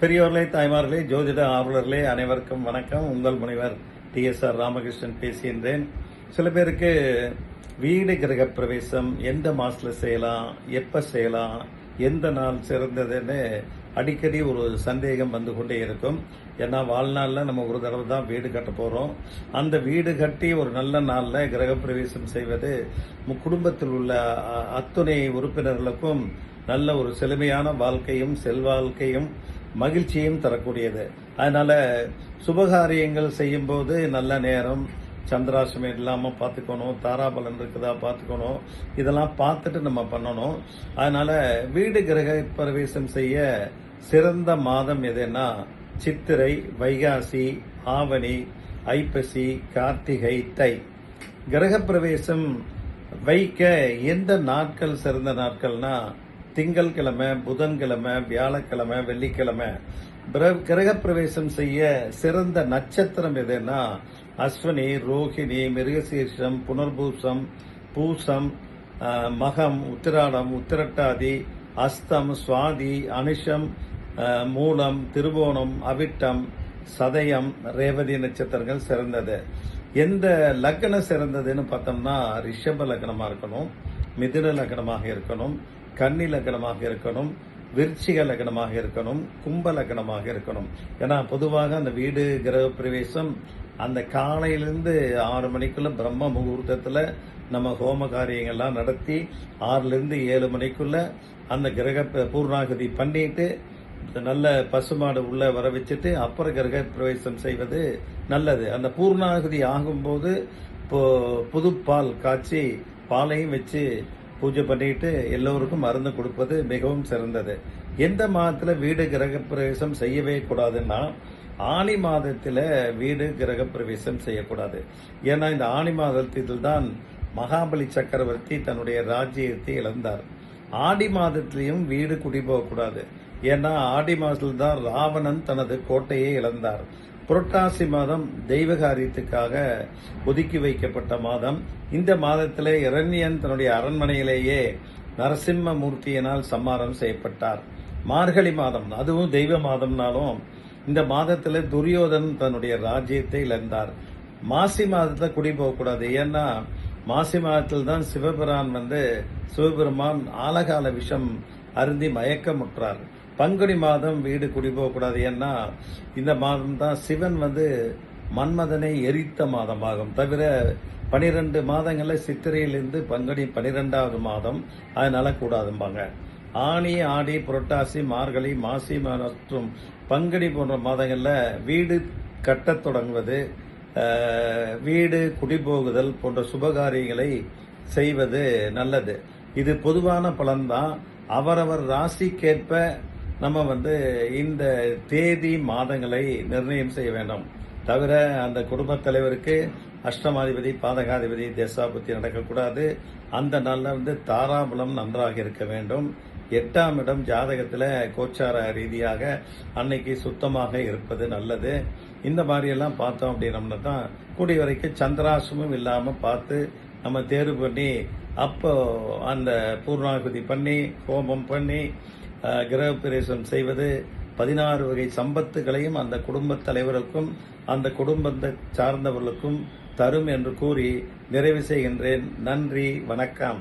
பெரியோர்களே தாய்மார்களே ஜோதிட ஆர்வலர்களே அனைவருக்கும் வணக்கம். உங்கள் முனைவர் டி எஸ் ஆர் ராமகிருஷ்ணன் பேசுகின்றேன். சில பேருக்கு வீடு கிரக பிரவேசம் எந்த மாசத்துல செய்யலாம் எப்ப செய்யலாம் எந்த நாள் சிறந்ததுன்னு அடிக்கடி ஒரு சந்தேகம் வந்து கொண்டே இருக்கும். ஏன்னா வாழ்நாளில் நம்ம ஒரு தடவை தான் வீடு கட்ட போகிறோம் அந்த வீடு கட்டி ஒரு நல்ல நாளில் கிரக பிரவேசம் செய்வது குடும்பத்தில் உள்ள அ- அத்துணை உறுப்பினர்களுக்கும் நல்ல ஒரு செழுமையான வாழ்க்கையும் செல்வாழ்க்கையும் மகிழ்ச்சியும் தரக்கூடியது. அதனால சுபகாரியங்கள் செய்யும்போது நல்ல நேரம் சந்திராசமம் இல்லாமல் பார்த்துக்கணும் தாராபலன் இருக்குதா பார்த்துக்கணும் இதெல்லாம் பார்த்துட்டு நம்ம பண்ணணும். அதனால வீடு கிரக பிரவேசம் செய்ய சிறந்த மாதம் எதுன்னா சித்திரை வைகாசி ஆவணி ஐப்பசி கார்த்திகை தை. கிரக பிரவேசம் வைக்க எந்த நாட்கள் சிறந்த நாட்கள்னா திங்கள்கிழமை புதன்கிழமை வியாழக்கிழமை வெள்ளிக்கிழமை. பிர- செய்ய சிறந்த நட்சத்திரம் எதுன்னா அஸ்வினி ரோஹிணி மிருகசீர்ஷம் புனர்பூசம் பூசம் மகம் உத்திராடம் உத்திரட்டாதி அஸ்தம் சுவாதி அனுஷம் மூலம் திருவோணம் அவிட்டம் சதயம் ரேவதி நட்சத்திரங்கள் சிறந்தது. எந்த லக்னம் சிறந்ததுன்னு பார்த்தோம்னா ரிஷப லக்னமாக இருக்கணும் மிதுன லக்னமாக இருக்கணும். கன்னி லக்னமாக இருக்கணும் விருச்சிக லக்னமாக இருக்கணும் கும்ப லக்னமாக இருக்கணும். ஏன்னா பொதுவாக அந்த வீடு கிரக பிரவேசம் அந்த காலையிலேருந்து ஆறு மணிக்குள்ள பிரம்ம முகூர்த்தத்தில் நம்ம ஹோம காரியங்கள்லாம் நடத்தி ஆறுலேருந்து ஏழு மணிக்குள்ள அந்த கிரக பூர்ணாகதி பூர்ணாகுதி பண்ணிட்டு நல்ல பசுமாடு உள்ள வர வச்சுட்டு அப்புறம் கிரக பிரவேசம் செய்வது நல்லது. அந்த பூர்ணாகுதி ஆகும்போது இப்போ புதுப்பால் காய்ச்சி பாலையும் வச்சு பூஜை பண்ணிட்டு எல்லோருக்கும் மருந்து கொடுப்பது மிகவும் சிறந்தது. எந்த மாதத்தில் வீடு கிரக பிரவேசம் செய்யவே கூடாதுன்னா ஆணி மாதத்தில் வீடு கிரக பிரவேசம் செய்யக்கூடாது. ஏன்னா இந்த ஆனி மாதத்தில் தான் மகாபலி சக்கரவர்த்தி தன்னுடைய ராஜ்யத்தை இழந்தார். ஆடி மாதத்திலையும் வீடு குடி போகக்கூடாது. ஏன்னா ஆடி மாதத்தில் தான் ராவணன் தனது கோட்டையை இழந்தார். புரட்டாசி மாதம் தெய்வ காரியத்துக்காக ஒதுக்கி வைக்கப்பட்ட மாதம். இந்த மாதத்திலே இரண்யன் தன்னுடைய அரண்மனையிலேயே நரசிம்ம மூர்த்தியினால் சம்மாரம் செய்யப்பட்டார். மார்கழி மாதம் அதுவும் தெய்வ மாதம்னாலும் இந்த மாதத்தில் துரியோதன் தன்னுடைய ராஜ்யத்தை இழந்தார். மாசி மாதத்தை குடி போகக்கூடாது ஏன்னா மாசி மாதத்தில் தான் சிவபிரான் வந்து சிவபெருமான் ஆலகால விஷம் அருந்தி மயக்கமுற்றார். பங்குனி மாதம் வீடு குடி போகக்கூடாது ஏன்னா இந்த மாதம் தான் சிவன் வந்து மன்மதனை எரித்த மாதமாகும். தவிர பனிரெண்டு மாதங்களில் சித்திரையிலிருந்து பங்குனி பனிரெண்டாவது மாதம் அதனால கூடாதும்பாங்க. ஆனி ஆடி புரட்டாசி மார்கழி மாசி மற்றும் பங்குனி போன்ற மாதங்களில் வீடு கட்டத் தொடங்குவது வீடு குடிபோகுதல் போன்ற சுபகாரியங்களை செய்வது நல்லது. இது பொதுவான பலன்தான். அவரவர் ராசிக்கேற்ப நம்ம வந்து இந்த தேதி மாதங்களை நிர்ணயம் செய்ய வேண்டும். தவிர அந்த குடும்பத் தலைவருக்கு அஷ்டமாதிபதி பாதகாதிபதி தேசாபுத்தி நடக்கக்கூடாது. அந்த நாளில் வந்து தாராபலம் நன்றாக இருக்க வேண்டும். எட்டாம் இடம் ஜாதகத்தில் கோச்சார ரீதியாக அன்னைக்கு சுத்தமாக இருப்பது நல்லது. இந்த மாதிரியெல்லாம் பார்த்தோம் அப்படின்னம்னா தான் கூடிய வரைக்கும் சந்திராசமும் இல்லாமல் பார்த்து நம்ம தேர்வு பண்ணி அப்போ அந்த பூர்ணாகுதி பண்ணி ஹோமம் பண்ணி கிரகப்பிரவேசம் செய்வது பதினாறு வகை சம்பத்துகளையும் அந்த குடும்பத் தலைவருக்கும் அந்த குடும்பத்தை சார்ந்தவர்களுக்கும் தரும் என்று கூறி நிறைவு செய்கின்றேன். நன்றி வணக்கம்.